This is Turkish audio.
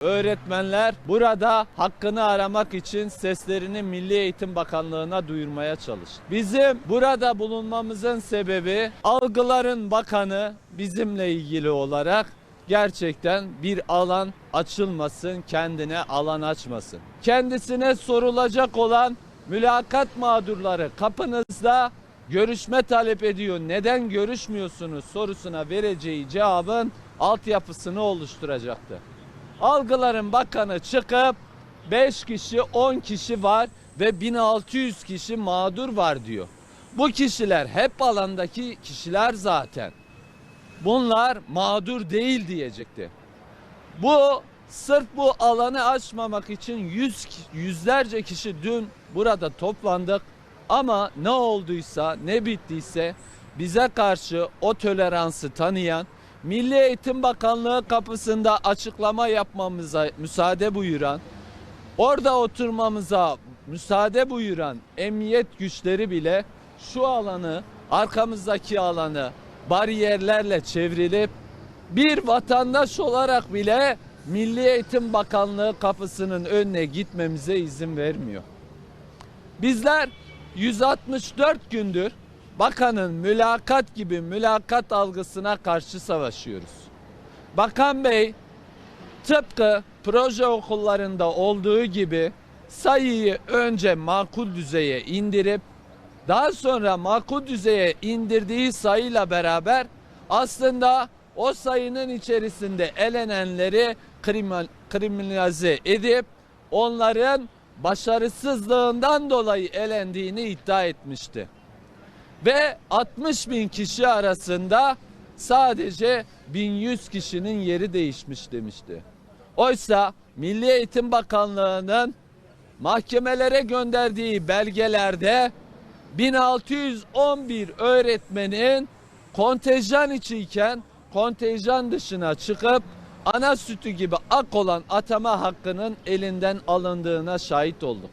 Öğretmenler burada hakkını aramak için seslerini Milli Eğitim Bakanlığı'na duyurmaya çalıştı. Bizim burada bulunmamızın sebebi algıların bakanı bizimle ilgili olarak gerçekten bir alan açılmasın, kendine alan açmasın. Kendisine sorulacak olan mülakat mağdurları kapınızda görüşme talep ediyor. Neden görüşmüyorsunuz sorusuna vereceği cevabın altyapısını oluşturacaktı. Algıların bakanı çıkıp 5 kişi 10 kişi var ve 1600 kişi mağdur var diyor. Bu kişiler hep alandaki kişiler zaten. Bunlar mağdur değil diyecekti. Bu sırf bu alanı açmamak için yüz, yüzlerce kişi dün burada toplandık. Ama ne olduysa ne bittiyse bize karşı o toleransı tanıyan Milli Eğitim Bakanlığı kapısında açıklama yapmamıza müsaade buyuran orada oturmamıza müsaade buyuran emniyet güçleri bile şu alanı arkamızdaki alanı bariyerlerle çevrilip bir vatandaş olarak bile Milli Eğitim Bakanlığı kapısının önüne gitmemize izin vermiyor. Bizler 164 gündür bakanın mülakat gibi mülakat algısına karşı savaşıyoruz. Bakan Bey tıpkı proje okullarında olduğu gibi sayıyı önce makul düzeye indirip daha sonra makul düzeye indirdiği sayıyla beraber aslında o sayının içerisinde elenenleri kriminal, kriminalize edip onların başarısızlığından dolayı elendiğini iddia etmişti. Ve 60 bin kişi arasında sadece 1100 kişinin yeri değişmiş demişti. Oysa Milli Eğitim Bakanlığı'nın mahkemelere gönderdiği belgelerde 1611 öğretmenin kontenjan içiyken kontenjan dışına çıkıp ana sütü gibi ak olan atama hakkının elinden alındığına şahit olduk.